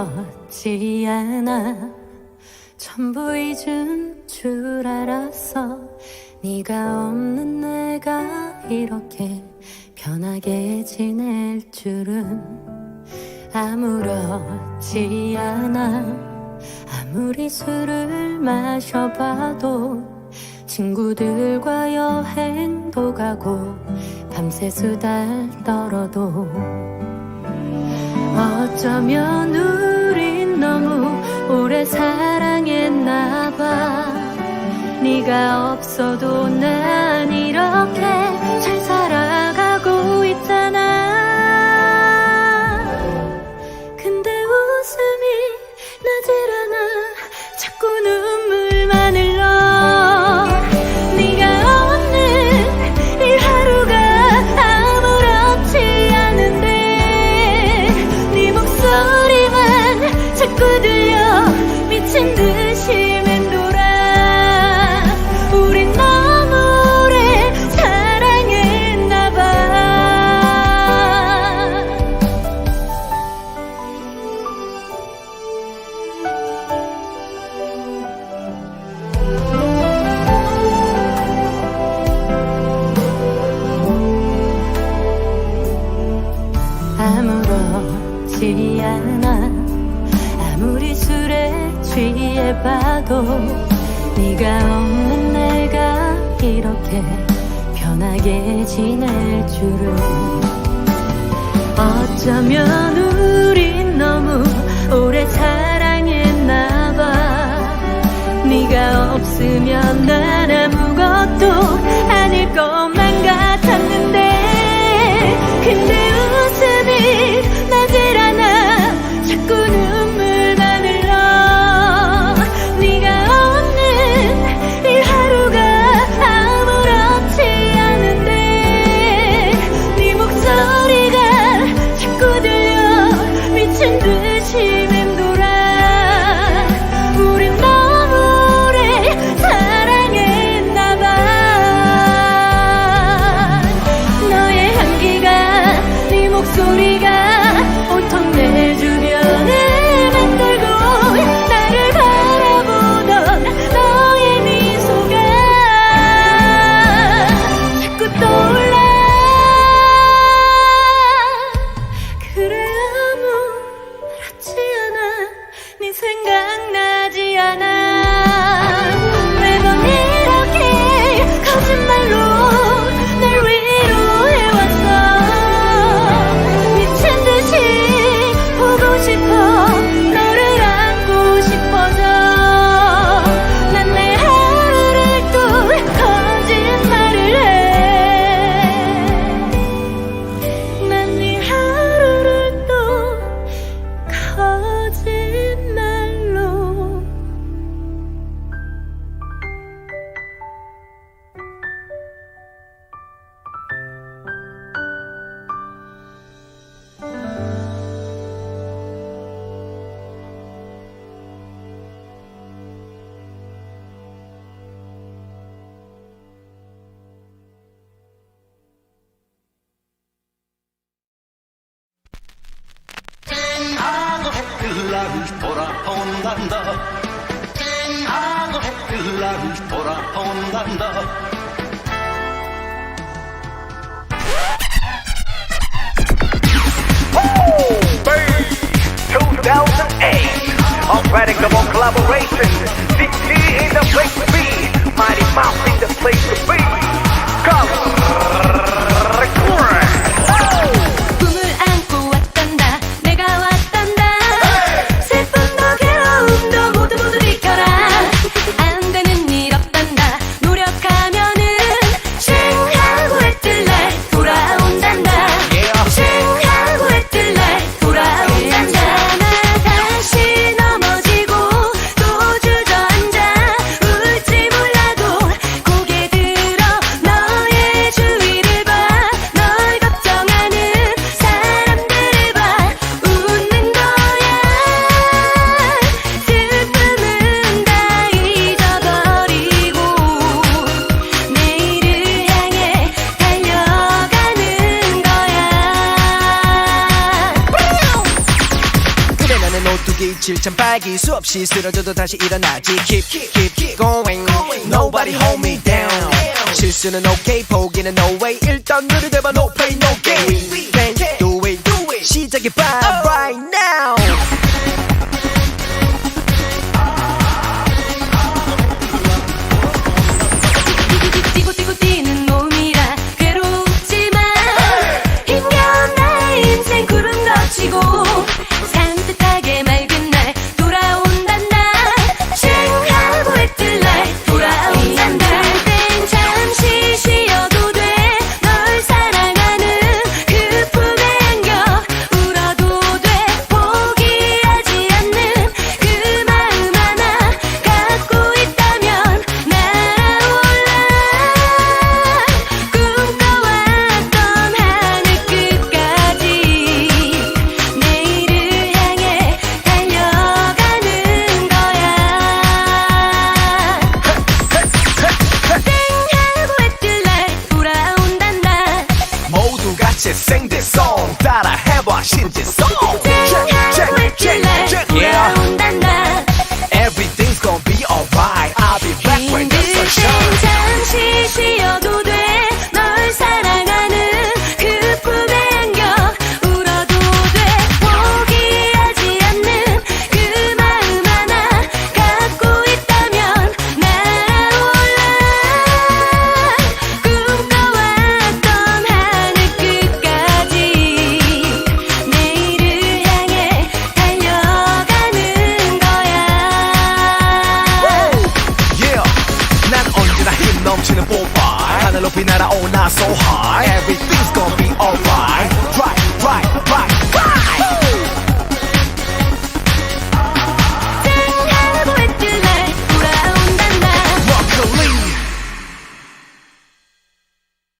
아무렇지 않아. 전부 잊은 줄 알았어 네가 없는 내가 이렇게 편하게 지낼 줄은 아무렇지 않아. 아무리 술을 마셔봐도 친구들과 여행도 가고 밤새 수달 떨어도 어쩌면 너무 오래 사랑했나 봐. 네가 없어도 난 이렇게 취해봐도 네가 없는 내가 이렇게 편하게 지낼 줄은. 어쩌면 우린 너무 오래 사랑했나 봐. 네가 없으면 난 아무것도 아닐 것 하고 햇빛 나를 돌아온단다 하고 햇빛 나를 돌아온단다 Babe, 2008. Unpredictable collaboration. DT in the place to be. Mighty Mouse in the place to be. 17천 발기 수없이 쓰러져도 다시 일어나지 Keep, keep, keep, keep going, going. Nobody hold me down 실수는 okay 포기는 no way 일단 누리대봐 no pain no gain We can do it, do it 시작해봐 right now